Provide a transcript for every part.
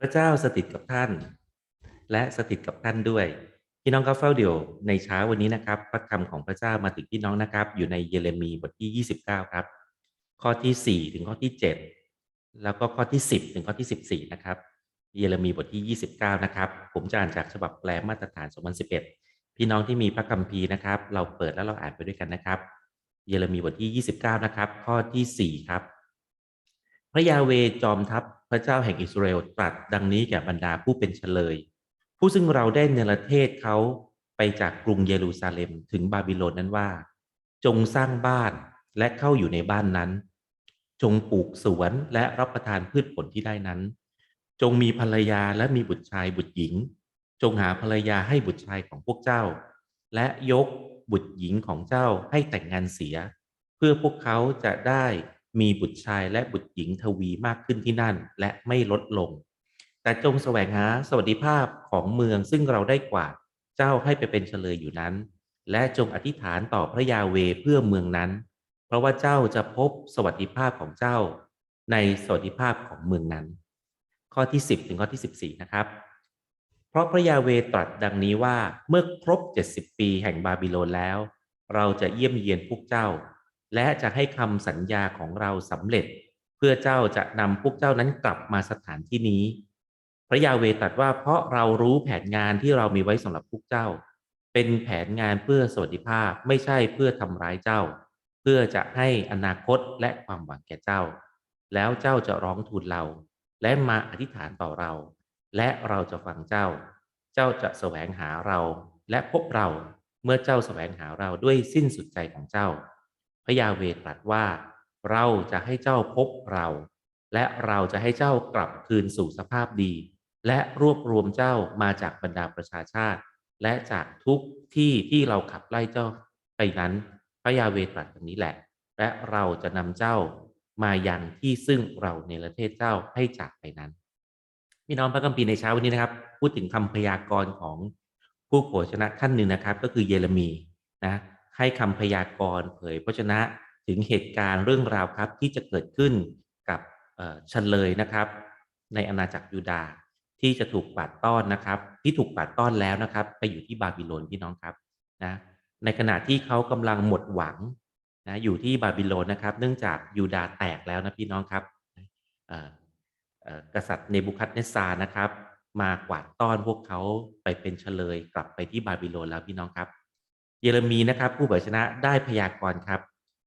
พระเจ้าสถิตกับท่าน และสถิตกับท่านด้วย พี่น้องครับเฝ้าเดี่ยวในเช้าวันนี้นะครับ พระคำของพระเจ้ามาถึงพี่น้องนะครับ อยู่ในเยเรมีบทที่ 29 ครับ ข้อที่ 4 ถึงข้อที่ 7 แล้วก็ข้อที่ 10 ถึงข้อที่ 14 นะครับ เยเรมีบทที่ 29 นะครับ ผมจะอ่านจากฉบับแปลมาตรฐาน 2011 พี่น้องที่มีพระคัมภีร์นะครับ เราเปิดแล้วเราอ่านไปด้วยกันนะครับ เยเรมีบทที่ 29 นะครับ ข้อที่ 4 ครับ พระยาเวจอมทัพ พระเจ้าแห่งอิสราเอลตรัสดังนี้แก่บรรดาผู้เป็นเฉลย ผู้ซึ่งเราได้เนรเทศเขาไปจากกรุงเยรูซาเล็มถึงบาบิโลนนั้นว่า จงสร้างบ้านและเข้าอยู่ในบ้านนั้น จงปลูกสวนและรับประทานพืชผลที่ได้นั้น จงมีภรรยาและมีบุตรชายบุตรหญิง จงหาภรรยาให้บุตรชายของพวกเจ้า และยกบุตรหญิงของเจ้าให้แต่งงานเสีย เพื่อพวกเขาจะได้ มีบุตรชายและบุตรหญิงทวีมากขึ้นที่นั่น และไม่ลดลง แต่จงแสวงหาสวัสดิภาพของเมืองซึ่งเราได้กว่าดเจ้าให้ไปเป็นเฉลยอยู่นั้น และจงอธิษฐานต่อพระยาเวเพื่อเมืองนั้น เพราะว่าเจ้าจะพบสวัสดิภาพของเจ้า ในสวัสดิภาพของเมืองนั้น ข้อที่ 10 ถึงข้อที่ 14 นะครับ เพราะพระยาเวตรัสดังนี้ว่าเมื่อครบ 70 ปีแห่งบาบิโลนแล้ว เราจะเยี่ยมเยียนพวกเจ้า และจะให้คำสัญญาของเราสำเร็จ เพื่อเจ้าจะนำพวกเจ้านั้นกลับมาสถานที่นี้ พระยาเวตรัสว่าเพราะเรารู้แผนงานที่เรามีไว้สำหรับพวกเจ้า เป็นแผนงานเพื่อสวัสดิภาพไม่ใช่เพื่อทำร้ายเจ้า เพื่อจะให้อนาคตและความหวังแก่เจ้า แล้วเจ้าจะร้องทูลเรา และมาอธิษฐานต่อเรา และเราจะฟังเจ้า เจ้าจะแสวงหาเราและพบเราเมื่อเจ้าแสวงหาเราด้วยสิ้นสุดใจของเจ้า ระยาเวตรัสว่า เราจะให้เจ้าพบเรา และเราจะให้เจ้ากลับคืนสู่สภาพดี และรวบรวมเจ้ามาจากบรรดาประชาชาติ และจากทุกที่ที่เราขับไล่เจ้าไปนั้น พระยาเวตรัสอย่างนี้แหละ และเราจะนำเจ้ามายังที่ซึ่งเราในประเทศเจ้าให้จากไปนั้นพี่น้องพระคัมภีในเช้าวันนี้นะครับ พูดถึงคำพยากรณ์ของผู้โผชนะท่านหนึ่งนะครับ ก็คือเยเรมีนะ ให้คำพยากรณ์เผยพระชนะถึงเหตุการณ์เรื่องราวครับที่จะเกิดขึ้นกับเฉลยนะครับ ในอาณาจักรยูดาห์ที่จะถูกปัดต้อนนะครับ ที่ถูกปัดต้อนแล้วนะครับ ไปอยู่ที่บาบิโลนพี่น้องครับนะในขณะที่เขากำลังหมดหวังนะอยู่ที่บาบิโลนนะครับ เนื่องจากยูดาห์แตกแล้วนะพี่น้องครับกษัตริย์เนบุคัดเนซานะครับ มากวาดต้อนพวกเขาไปเป็นเฉลยกลับไปที่บาบิโลนแล้วพี่น้องครับ เยเรมีนะครับผู้เผยชนะได้พยากรณ์ครับ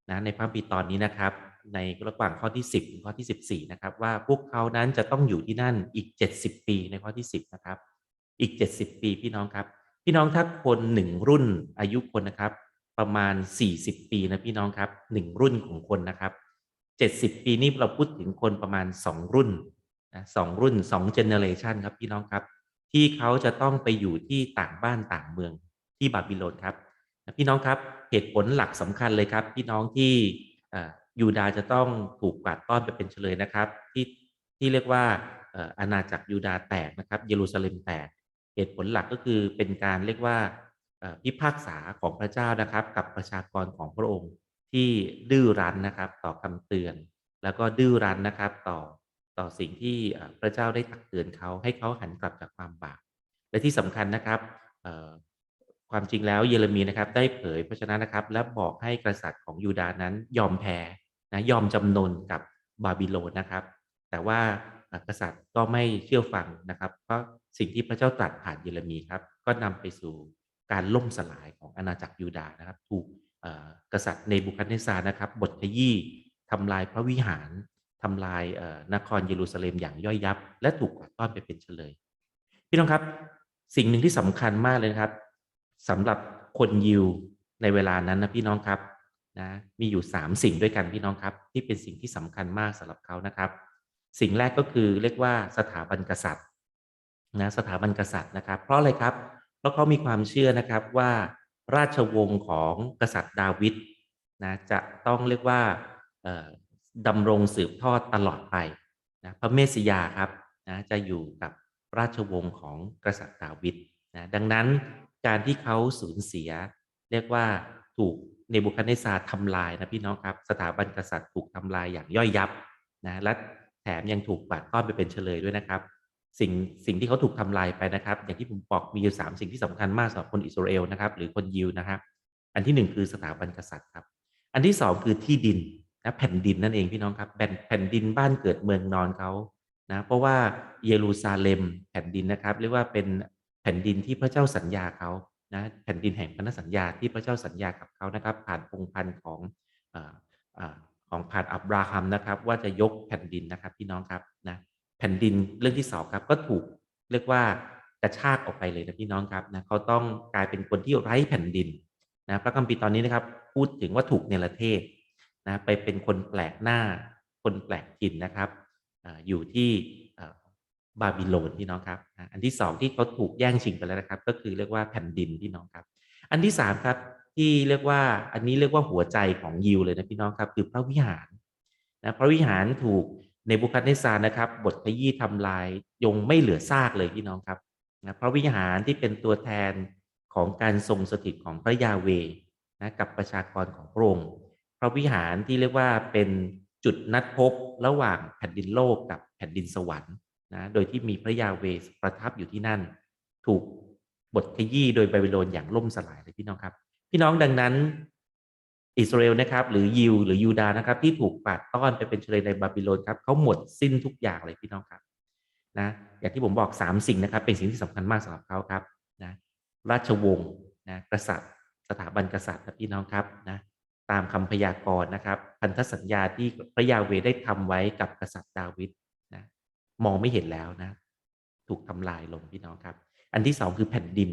นะในพระบีตอนนี้นะครับ ในระหว่างข้อที่ 10 ถึงข้อที่ 14 นะครับ ว่าพวกเขานั้นจะต้องอยู่ที่นั่นอีก 70 ปีในข้อที่ 10 นะครับ อีก 70 ปีพี่น้องครับ พี่น้องถ้าคนหนึ่งรุ่นอายุคนนะครับ ประมาณ 40 ปีนะพี่น้องครับหนึ่งรุ่นของคนนะครับ 70 ปีนี้เราพูดถึงคนประมาณ 2 รุ่นนะสองรุ่น2 generation ครับพี่น้องครับ ที่เขาจะต้องไปอยู่ที่ต่างบ้านต่างเมืองที่บาบิโลนครับ พี่น้องครับเหตุผลหลักสำคัญเลยครับ พี่น้องที่ยูดาจะต้องถูกกวาดต้อนไปเป็นเฉลยนะครับ ที่ที่เรียกว่าอาณาจักรยูดาแตกนะครับ เยรูซาเล็มแตกเหตุผลหลักก็คือเป็นการเรียกว่าพิพากษาของพระเจ้านะครับ กับประชากรของพระองค์ที่ดื้อรั้นนะครับ ต่อคำเตือน แล้วก็ดื้อรั้นนะครับ ต่อต่อสิ่งที่พระเจ้าได้ตักเตือนเขาให้เขาหันกลับจากความบาปและที่สำคัญนะครับ ความจริงแล้วเยเรมีนะครับได้เผยพระชนะนะครับ และบอกให้กษัตริย์ของยูดาห์นั้นยอมแพ้นะยอมจำนนกับบาบิโลนนะครับ แต่ว่ากษัตริย์ก็ไม่เชื่อฟังนะครับ เพราะสิ่งที่พระเจ้าตรัสผ่านเยเรมีครับ ก็นำไปสู่การล่มสลายของอาณาจักรยูดาห์นะครับ ถูกกษัตริย์เนบูคัดเนซานะครับ บทขยี้ทำลายพระวิหารทำลายนครเยรูซาเล็มอย่างย่อยยับ และถูกกวาดต้อนไปเป็นเฉลย พี่น้องครับ สิ่งหนึ่งที่สำคัญมากเลยนะครับ สำหรับคนยิวในเวลานั้นนะพี่น้องครับนะมีอยู่ 3 สิ่งด้วยกันพี่น้องครับ ที่เป็นสิ่งที่สำคัญมากสำหรับเขานะครับ สิ่งแรกก็คือเรียกว่าสถาบันกษัตริย์นะสถาบันกษัตริย์นะครับ เพราะอะไรครับเพราะเขามีความเชื่อนะครับว่าราชวงศ์ของกษัตริย์ดาวิดนะจะต้องเรียกว่าดำรงสืบทอดตลอดไปนะพระเมสสิยาครับนะจะอยู่กับราชวงศ์ของกษัตริย์ดาวิดนะดังนั้น การที่เขาสูญเสีย เรียกว่าถูกเนบูคัดเนซาทำลายนะพี่น้องครับ สถาบันกษัตริย์ถูกทำลายอย่างย่อยยับนะและแถมยังถูกปัดต้อนไปเป็นเฉลยด้วยนะครับ สิ่งสิ่งที่เขาถูกทำลายไปนะครับ อย่างที่ผมบอกมีอยู่สามสิ่งที่สำคัญมากสำหรับคนอิสราเอลนะครับ หรือคนยิวนะครับ อันที่หนึ่งคือสถาบันกษัตริย์ครับ อันที่สองคือที่ดินนะแผ่นดินนั่นเองพี่น้องครับแผ่นแผ่นดินบ้านเกิดเมืองนอนเขานะเพราะว่าเยรูซาเล็มแผ่นดินนะครับเรียกว่าเป็น แผ่นดินที่พระเจ้าสัญญาเขานะแผ่นดินแห่งพันธสัญญาที่พระเจ้าสัญญากับเขานะครับผ่านพงศ์พันธ์ของออเออของผ่านอับราฮัมนะครับ ว่าจะยกแผ่นดินนะครับพี่น้องครับนะแผ่นดินเรื่องที่สองครับก็ถูกเรียกว่ากระชากออกไปเลยนะพี่น้องครับนะเขาต้องกลายเป็นคนที่ไร้แผ่นดินนะพระคัมภีร์ตอนนี้นะครับพูดถึงว่าถูกเนรเทศนะไปเป็นคนแปลกหน้าคนแปลกถิ่นนะครับออยู่ที่ บาบิโลนพี่น้องครับ อันที่สองที่เขาถูกแย่งชิงไปแล้วนะครับ ก็คือเรียกว่าแผ่นดินพี่น้องครับ อันที่สามครับที่เรียกว่าอันนี้เรียกว่าหัวใจของยิวเลยนะพี่น้องครับ คือพระวิหารนะพระวิหารถูกในบุคัดเนซานะครับ บทขยี้ทำลายยงไม่เหลือซากเลยพี่น้องครับนะพระวิหารที่เป็นตัวแทนของการทรงสถิตของพระยาเวนะกับประชากรของพระองค์พระวิหารที่เรียกว่าเป็นจุดนัดพบระหว่างแผ่นดินโลกกับแผ่นดินสวรรค์ นะโดยที่มีพระยาเวประทับอยู่ที่นั่น ถูกบทขยี้โดยบาบิโลนอย่างล่มสลายเลยพี่น้องครับ พี่น้องดังนั้น อิสราเอลนะครับ หรือยิวหรือยูดานะครับ ที่ถูกปาดต้อนไปเป็นเฉลยในบาบิโลนครับเขาหมดสิ้นทุกอย่างเลยพี่น้องครับนะอย่างที่ผมบอกสามสิ่งนะครับ เป็นสิ่งที่สำคัญมากสำหรับเขาครับนะราชวงศ์นะกษัตริย์ สถาบันกษัตริย์นะพี่น้องครับนะตามคำพยากรณ์นะครับ พันธสัญญาที่พระยาเวได้ทำไว้กับกษัตริย์ดาวิด มองไม่เห็นแล้วนะ ถูกทำลายลงพี่น้องครับ อันที่สองคือแผ่นดิน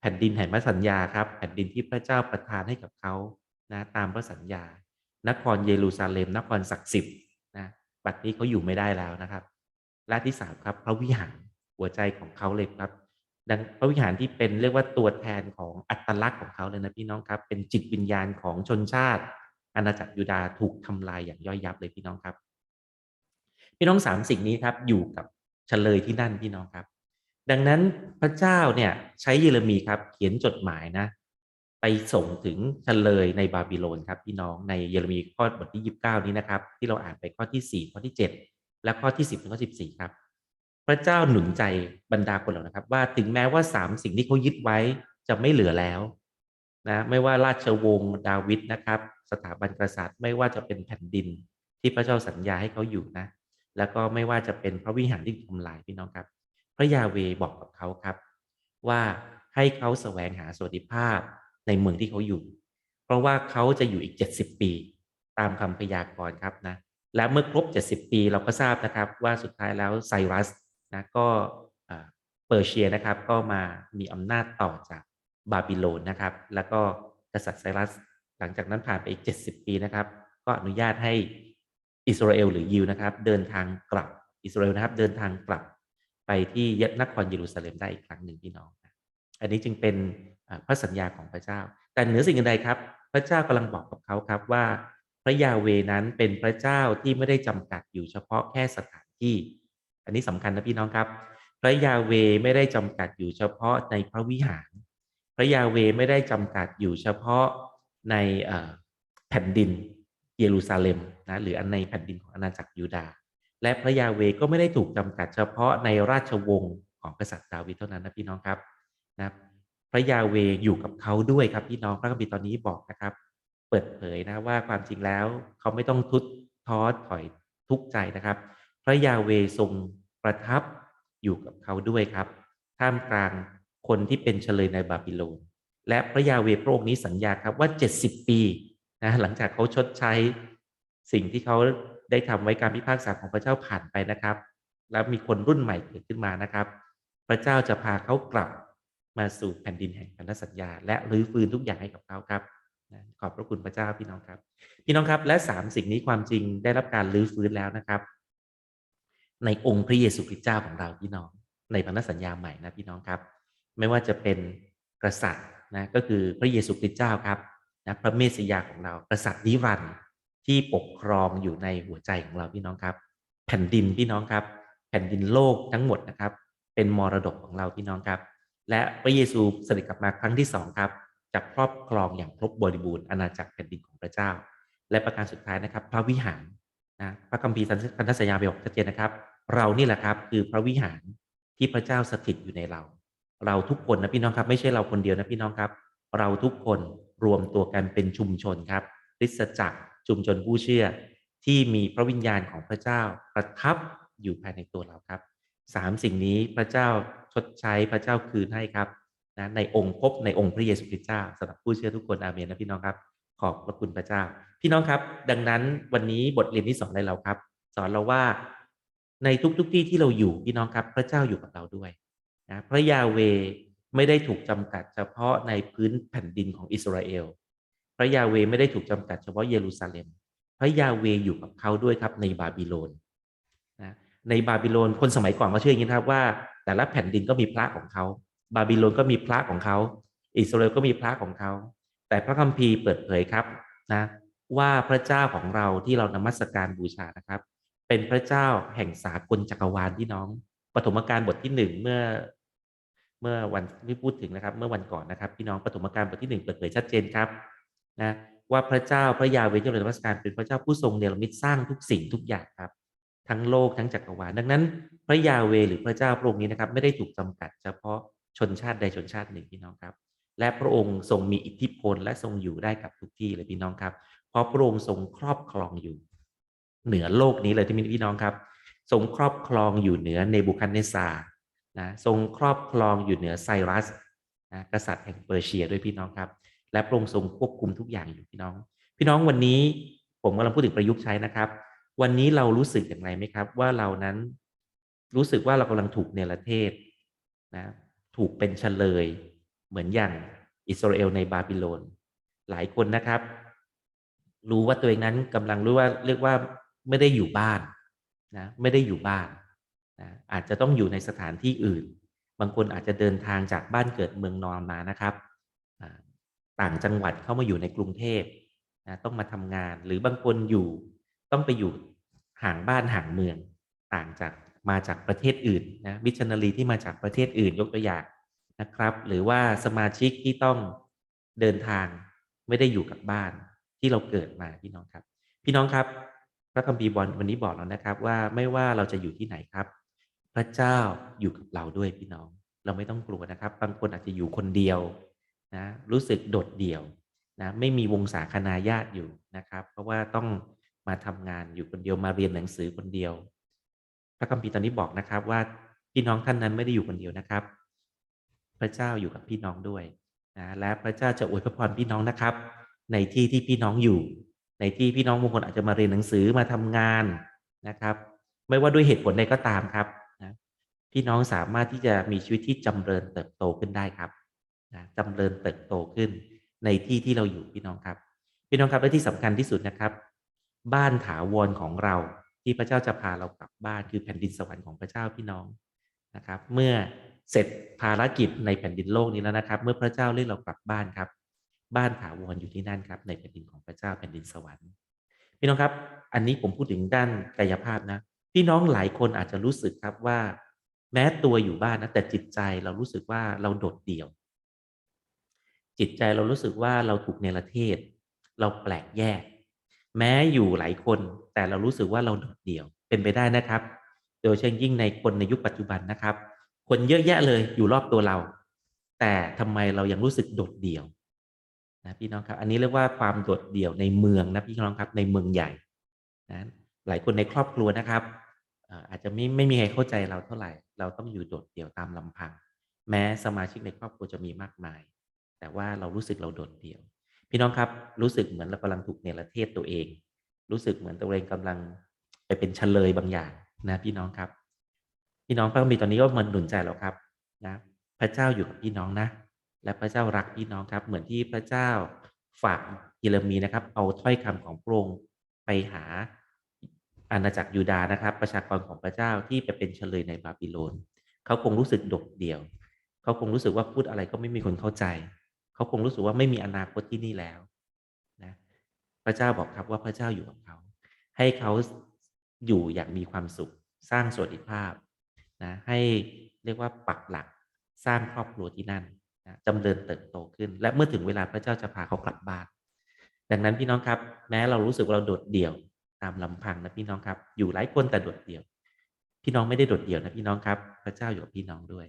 แผ่นดินแห่งพระสัญญาครับ แผ่นดินที่พระเจ้าประทานให้กับเขานะตามพระสัญญา นครเยรูซาเล็ม นครศักดิ์สิทธิ์นะบัดนี้เขาอยู่ไม่ได้แล้วนะครับ และที่สามครับ พระวิหารหัวใจของเขาเลยครับ ดังพระวิหารที่เป็นเรียกว่าตัวแทนของอัตลักษณ์ของเขาเลยนะพี่น้องครับ เป็นจิตวิญญาณของชนชาติ อาณาจักรยูดาห์ถูกทำลายอย่างย่อยยับเลยพี่น้องครับ พี่น้องสามสิ่งนี้ครับอยู่กับเฉลยที่นั่นพี่น้องครับ ดังนั้นพระเจ้าเนี่ยใช้เยเรมีครับ เขียนจดหมายนะ ไปส่งถึงเฉลยในบาบิโลนครับ พี่น้องในเยเรมีข้อบทที่29นี้นะครับ ที่เราอ่านไปข้อที่4ข้อที่7และข้อที่10ถึงข้อ14ครับ พระเจ้าหนุนใจบรรดาคนเหล่านะครับ ว่าถึงแม้ว่าสามสิ่งที่เขายึดไว้จะไม่เหลือแล้วนะไม่ว่าราชวงศ์ดาวิดนะครับ สถาบันกษัตริย์ ไม่ว่าจะเป็นแผ่นดินที่พระเจ้าสัญญาให้เขาอยู่นะ แล้วก็ไม่ว่าจะเป็นพระวิหารที่ทำลายพี่น้องครับ พระยาเวบอกกับเขาครับ ว่าให้เขาแสวงหาสวัสดิภาพในเมืองที่เขาอยู่ เพราะว่าเขาจะอยู่อีก 70 ปีตามคำพยากรณ์ครับนะและเมื่อครบ 70 ปีเราก็ทราบนะครับว่าสุดท้ายแล้วไซรัสนะก็เปอร์เชียนะครับก็มามีอำนาจต่อจากบาบิโลนนะครับ แล้วก็กษัตริย์ไซรัส หลังจากนั้นผ่านไปอีก 70 ปีนะครับ ก็อนุญาตให้ อิสราเอลหรือยิวนะครับ เดินทางกลับอิสราเอลนะครับ เดินทางกลับไปที่นครเยรูซาเล็มได้อีกครั้งหนึ่งพี่น้องอันนี้จึงเป็นพระสัญญาของพระเจ้า แต่เหนือสิ่งอื่นใดครับ พระเจ้ากำลังบอกกับเขาครับว่า พระยาเวนั้นเป็นพระเจ้าที่ไม่ได้จำกัดอยู่เฉพาะแค่สถานที่ อันนี้สำคัญนะพี่น้องครับ พระยาเวไม่ได้จำกัดอยู่เฉพาะในพระวิหาร พระยาเวไม่ได้จำกัดอยู่เฉพาะในแผ่นดิน เยรูซาเล็มนะหรืออันในแผ่นดินของอาณาจักรยูดาห์และพระยาเวก็ไม่ได้ถูกจำกัดเฉพาะในราชวงศ์ของกษัตริย์ดาวิดเท่านั้นนะพี่น้องครับนะพระยาเวอยู่กับเขาด้วยครับพี่น้องพระคัมภีร์ตอนนี้บอกนะครับ เปิดเผยนะว่าความจริงแล้วเขาไม่ต้องทุดท้อถอยทุกข์ใจนะครับ พระยาเวทรงประทับอยู่กับเขาด้วยครับ ท่ามกลางคนที่เป็นเฉลยในบาบิโลน และพระยาเวพระองค์นี้สัญญาครับว่า 70 ปี นะหลังจากเขาชดใช้สิ่งที่เขาได้ทำไว้การพิพากษาของพระเจ้าผ่านไปนะครับ แล้วมีคนรุ่นใหม่เกิดขึ้นมานะครับ พระเจ้าจะพาเขากลับมาสู่แผ่นดินแห่งพันธสัญญา และรื้อฟื้นทุกอย่างให้กับเขาครับขอบพระคุณพระเจ้าพี่น้องครับ พี่น้องครับและสามสิ่งนี้ความจริงได้รับการรื้อฟื้นแล้วนะครับ ในองค์พระเยซูคริสต์เจ้าของเราพี่น้อง ในพันธสัญญาใหม่นะพี่น้องครับ ไม่ว่าจะเป็นกษัตริย์นะก็คือพระเยซูคริสต์เจ้าครับ นะพระเมสสยาของเรากษัตริย์นิรันดร์ที่ปกครองอยู่ในหัวใจของเราพี่น้องครับ แผ่นดินพี่น้องครับ แผ่นดินโลกทั้งหมดนะครับ เป็นมรดกของเราพี่น้องครับ และพระเยซูเสด็จกลับมาครั้งที่สองครับจะครอบครองอย่างครบบริบูรณ์อาณาจักรแผ่นดินของพระเจ้า และประการสุดท้ายนะครับ พระวิหารนะพระคัมภีร์พันธสัญญาบอกชัดเจนนะครับ เรานี่แหละครับคือพระวิหารที่พระเจ้าสถิตอยู่ในเรา เราทุกคนนะพี่น้องครับ ไม่ใช่เราคนเดียวนะพี่น้องครับ เราทุกคน รวมตัวกันเป็นชุมชนครับริสจักรชุมชนผู้เชื่อ ที่มีพระวิญญาณของพระเจ้าประทับอยู่ภายในตัวเราครับสามสิ่งนี้พระเจ้าชดใช้พระเจ้าคืนให้ครับนะในองค์พบในองค์พระเยซูคริสต์เจ้าสำหรับผู้เชื่อทุกคนอาเมนนะพี่น้องครับ ขอบพระคุณพระเจ้า พี่น้องครับ ดังนั้นวันนี้บทเรียนที่สอนอะไรเราครับ สอนเราว่าในทุกๆที่ที่เราอยู่พี่น้องครับ พระเจ้าอยู่กับเราด้วยนะพระยาเว ไม่ได้ถูกจำกัดเฉพาะในพื้นแผ่นดินของอิสราเอล พระยาเวไม่ได้ถูกจำกัดเฉพาะเยรูซาเล็ม พระยาเวอยู่กับเขาด้วยครับในบาบิโลนนะในบาบิโลนคนสมัยก่อนเขาเชื่ออย่างนี้ครับว่า แต่ละแผ่นดินก็มีพระของเขา บาบิโลนก็มีพระของเขา อิสราเอลก็มีพระของเขา แต่พระคัมภีร์เปิดเผยครับนะว่าพระเจ้าของเราที่เรานมัสการบูชานะครับ เป็นพระเจ้าแห่งสากลจักรวาลพี่น้องปฐมกาลบทที่หนึ่งเมื่อ เมื่อวันที่พูดถึงนะครับ เมื่อวันก่อนนะครับ พี่น้องปฐมกาลบทที่หนึ่งเปิดเผยชัดเจนครับนะว่าพระเจ้าพระยาเวที่เรานมัสการเป็นพระเจ้าผู้ทรงเนรมิตสร้างทุกสิ่งทุกอย่างครับ ทั้งโลกทั้งจักรวาลดังนั้น พระยาเวหรือพระเจ้าพระองค์นี้นะครับ ไม่ได้ถูกจำกัด เฉพาะชนชาติใดชนชาติหนึ่งพี่น้องครับ และพระองค์ทรงมีอิทธิพลและทรงอยู่ได้กับทุกที่เลยพี่น้องครับ เพราะพระองค์ทรงครอบครองอยู่ เหนือโลกนี้เลยที่มีพี่น้องครับทรงครอบครองอยู่เหนือเนบูคัดเนซาร นะทรงครอบครองอยู่เหนือไซรัสนะกษัตริย์แห่งเปอร์เซียด้วยพี่น้องครับ และพระองค์ทรงควบคุมทุกอย่างอยู่พี่น้อง พี่น้องวันนี้ผมกำลังพูดถึงประยุกต์ใช้นะครับ วันนี้เรารู้สึกอย่างไรไหมครับ ว่าเรานั้นรู้สึกว่าเรากำลังถูกเนรเทศนะถูกเป็นเฉลย เหมือนอย่างอิสราเอลในบาบิโลน หลายคนนะครับ รู้ว่าตัวเองนั้นกำลังรู้ว่าเรียกว่าไม่ได้อยู่บ้านนะไม่ได้อยู่บ้าน อาจจะต้องอยู่ในสถานที่อื่น บางคนอาจจะเดินทางจากบ้านเกิดเมืองนอนมานะครับ ต่างจังหวัดเข้ามาอยู่ในกรุงเทพนะต้องมาทำงาน หรือบางคนอยู่ต้องไปอยู่ห่างบ้านห่างเมือง ต่างจากมาจากประเทศอื่นนะมิชนารีที่มาจากประเทศอื่นยกตัวอย่างนะครับ หรือว่าสมาชิกที่ต้องเดินทางไม่ได้อยู่กับบ้านที่เราเกิดมาพี่น้องครับ พี่น้องครับ พระคัมภีร์บอลวันนี้บอกเรานะครับว่าไม่ว่าเราจะอยู่ที่ไหนครับ พระเจ้าอยู่กับเราด้วยพี่น้อง เราไม่ต้องกลัวนะครับ บางคนอาจจะอยู่คนเดียวนะรู้สึกโดดเดี่ยวนะไม่มีวงศาคณาญาติอยู่นะครับ เพราะว่าต้องมาทำงานอยู่คนเดียวมาเรียนหนังสือคนเดียว พระคัมภีร์ตอนนี้บอกนะครับว่าพี่น้องท่านนั้นไม่ได้อยู่คนเดียวนะครับ พระเจ้าอยู่กับพี่น้องด้วยนะและพระเจ้าจะอวยพระพรพี่น้องนะครับ ในที่ที่พี่น้องอยู่ ในที่พี่น้องบางคนอาจจะมาเรียนหนังสือมาทำงานนะครับ ไม่ว่าด้วยเหตุผลใดก็ตามครับ พี่น้องสามารถที่จะมีชีวิตที่จำเริญเติบโตขึ้นได้ครับนะจำเริญเติบโตขึ้นในที่ที่เราอยู่พี่น้องครับ พี่น้องครับและที่สำคัญที่สุดนะครับ บ้านถาวรของเราที่พระเจ้าจะพาเรากลับบ้านคือแผ่นดินสวรรค์ของพระเจ้าพี่น้องนะครับ เมื่อเสร็จภารกิจในแผ่นดินโลกนี้แล้วนะครับ เมื่อพระเจ้าเรียกเรากลับบ้านครับ บ้านถาวรอยู่ที่นั่นครับ ในแผ่นดินของพระเจ้าแผ่นดินสวรรค์ พี่น้องครับ อันนี้ผมพูดถึงด้านกายภาพนะ พี่น้องหลายคนอาจจะรู้สึกครับว่า แม้ตัวอยู่บ้านนะแต่จิตใจเรารู้สึกว่าเราโดดเดี่ยว จิตใจเรารู้สึกว่าเราถูกเนรเทศ เราแปลกแยก แม้อยู่หลายคน แต่เรารู้สึกว่าเราโดดเดี่ยวเป็นไปได้นะครับ โดยเฉพาะยิ่งในคนในยุคปัจจุบันนะครับ คนเยอะแยะเลยอยู่รอบตัวเรา แต่ทำไมเรายังรู้สึกโดดเดี่ยวนะพี่น้องครับ อันนี้เรียกว่าความโดดเดี่ยวในเมืองนะพี่น้องครับในเมืองใหญ่นะหลายคนในครอบครัวนะครับ อาจจะไม่ไม่มีใครเข้าใจเราเท่าไหร่ เราต้องอยู่โดดเดี่ยวตามลำพัง แม้สมาชิกในครอบครัวจะมีมากมาย แต่ว่าเรารู้สึกเราโดดเดี่ยว พี่น้องครับรู้สึกเหมือนเรากำลังถูกเนรเทศตัวเอง รู้สึกเหมือนตัวเองกำลังไปเป็นเฉลยบางอย่างนะพี่น้องครับ พี่น้องพระมีตอนนี้ก็มันหนุนใจเราครับนะพระเจ้าอยู่กับพี่น้องนะ และพระเจ้ารักพี่น้องครับ เหมือนที่พระเจ้าฝากเยเรมีนะครับ เอาถ้อยคำของพระองค์ไปหา อาณาจักรยูดาห์นะครับ ประชากรของพระเจ้าที่ไปเป็นเฉลยในบาบิโลนเขาคงรู้สึกโดดเดี่ยว เขาคงรู้สึกว่าพูดอะไรก็ไม่มีคนเข้าใจ เขาคงรู้สึกว่าไม่มีอนาคตที่นี่แล้วนะพระเจ้าบอกครับว่าพระเจ้าอยู่กับเขา ให้เขาอยู่อย่างมีความสุข สร้างสวัสดิภาพนะให้เรียกว่าปักหลักสร้างครอบครัวที่นั่นนะจำเริญเติบโตขึ้น และเมื่อถึงเวลาพระเจ้าจะพาเขากลับบ้านดังนั้นพี่น้องครับ แม้เรารู้สึกว่าเราโดดเดี่ยว ตามลำพังนะพี่น้องครับ อยู่หลายคนแต่โดดเดี่ยว พี่น้องไม่ได้โดดเดี่ยวนะพี่น้องครับ พระเจ้าอยู่กับพี่น้องด้วย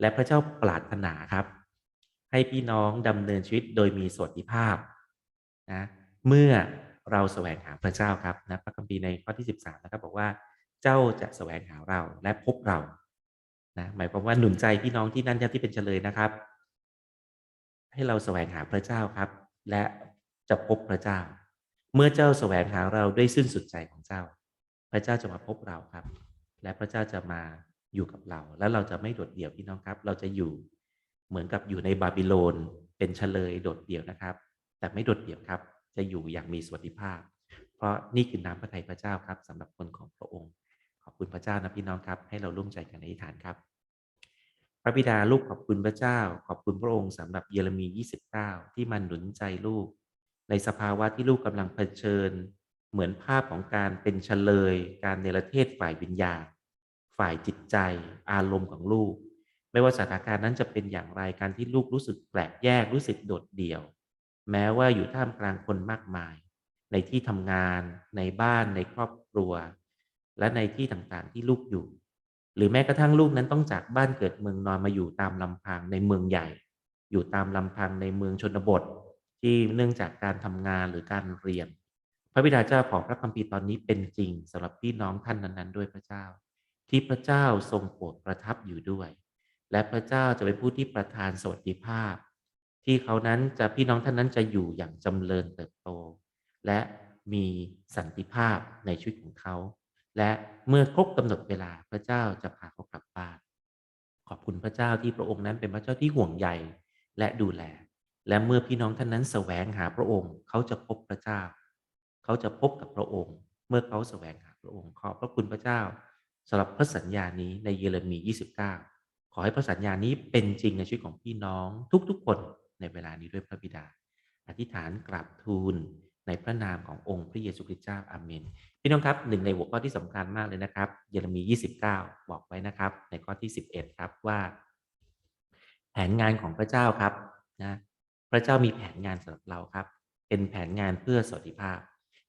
และพระเจ้าปรารถนาครับ ให้พี่น้องดำเนินชีวิตโดยมีสวัสดิภาพนะเมื่อเราแสวงหาพระเจ้าครับนะพระคัมภีร์ในข้อที่ 13นะครับบอกว่าเจ้าจะแสวงหาเราและพบเรานะหมายความว่าหนุนใจพี่น้องที่นั่นที่เป็นเฉลยนะครับ ให้เราแสวงหาพระเจ้าครับ และจะพบพระเจ้า เมื่อเจ้าแสวงหาเราด้วยสิ้นสุดใจของเจ้า พระเจ้าจะมาพบเราครับ และพระเจ้าจะมาอยู่กับเรา แล้วเราจะไม่โดดเดี่ยวพี่น้องครับ เราจะอยู่เหมือนกับอยู่ในบาบิโลน เป็นเฉลยโดดเดี่ยวนะครับ แต่ไม่โดดเดี่ยวครับ จะอยู่อย่างมีสวัสดิภาพ เพราะนี่คือน้ำพระทัยพระเจ้าครับสำหรับคนของพระองค์ ขอบคุณพระเจ้านะพี่น้องครับ ให้เราร่วมใจกันอธิษฐานครับ พระบิดาลูกขอบคุณพระเจ้า ขอบคุณพระองค์สำหรับเยเรมี 29 ที่มันหนุนใจลูก ในสภาวะที่ลูกกำลังเผชิญ เหมือนภาพของการเป็นเฉลย การเนรเทศฝ่ายวิญญาณ ฝ่ายจิตใจ อารมณ์ของลูก ไม่ว่าสถานการณ์นั้นจะเป็นอย่างไรการที่ลูกรู้สึกแปลกแยกรู้สึกโดดเดี่ยว แม้ว่าอยู่ท่ามกลางคนมากมาย ในที่ทำงาน ในบ้าน ในครอบครัว และในที่ต่างๆที่ลูกอยู่ หรือแม้กระทั่งลูกนั้นต้องจากบ้านเกิดเมืองนอนมาอยู่ตามลำพังในเมืองใหญ่ อยู่ตามลำพังในเมืองชนบท ที่เนื่องจากการทำงานหรือการเรียน พระบิดาเจ้าของพระคัมภีร์ตอนนี้เป็นจริงสำหรับพี่น้องท่านนั้น ๆ ด้วยพระเจ้า ที่พระเจ้าทรงโปรดประทับอยู่ด้วย และพระเจ้าจะเป็นผู้ที่ประทานสวัสดิภาพ ที่เขานั้นจะพี่น้องท่านนั้นจะอยู่อย่างจำเริญเติบโต และมีสันติภาพในชีวิตของเขา และเมื่อครบกำหนดเวลาพระเจ้าจะพาเขากลับบ้านขอบคุณพระเจ้าที่พระองค์นั้นเป็นพระเจ้าที่ห่วงใยและดูแล และเมื่อพี่น้องท่านนั้นแสวงหาพระองค์ เขาจะพบพระเจ้า เขาจะพบกับพระองค์ เมื่อเขาแสวงหาพระองค์ ขอบพระคุณพระเจ้าสำหรับพระสัญญานี้ในเยเรมี 29 ขอให้พระสัญญานี้เป็นจริงในชีวิตของพี่น้องทุกๆคนในเวลานี้ด้วยพระบิดา อธิษฐานกราบทูลในพระนามขององค์พระเยซูคริสต์เจ้าอาเมน พี่น้องครับหนึ่งในหัวข้อที่สำคัญมากเลยนะครับ เยเรมี 29 บอกไว้นะครับ ในข้อที่ 11 ครับว่า แผนงานของพระเจ้าครับนะ ระเจ้ามีแผนงานสำหรับเราครับ เป็นแผนงานเพื่อสวัสดิภาพ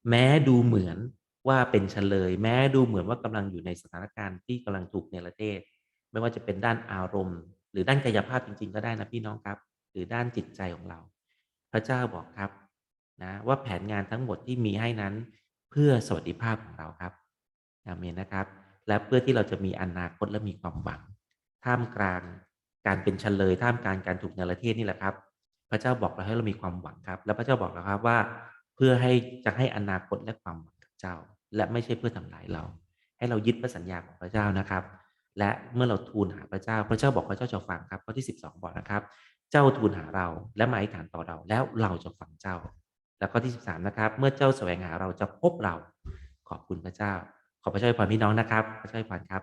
แม้ดูเหมือนว่าเป็นเฉลย แม้ดูเหมือนว่ากำลังอยู่ในสถานการณ์ที่กำลังถูกเนรเทศ ไม่ว่าจะเป็นด้านอารมณ์ หรือด้านกายภาพจริง ๆ ก็ได้นะพี่น้องครับ หรือด้านจิตใจของเรา พระเจ้าบอกครับนะว่าแผนงานทั้งหมดที่มีให้นั้น เพื่อสวัสดิภาพของเราครับอาเมนนะครับ และเพื่อที่เราจะมีอนาคตและมีความหวัง ท่ามกลางการเป็นเฉลย ท่ามกลางการถูกเนรเทศนี่แหละครับ พระเจ้าบอกเราให้เรามีความหวังครับ และพระเจ้าบอกเราครับว่า เพื่อให้จะให้อนาคตและความหวังกับเจ้า และไม่ใช่เพื่อทำลายเรา ให้เรายึดพระสัญญาของพระเจ้านะครับ และเมื่อเราทูลหาพระเจ้า พระเจ้าบอกพระเจ้าจะฟังครับข้อที่ 12 บอกนะครับ เจ้าทูลหาเราและมาอธิษฐานต่อเรา แล้วเราจะฟังเจ้า แล้วข้อที่ 13 นะครับ เมื่อเจ้าแสวงหาเราจะพบเรา ขอบคุณพระเจ้า ขอพระเจ้าอวยพรพี่น้องนะครับ พระเจ้าอวยพรครับ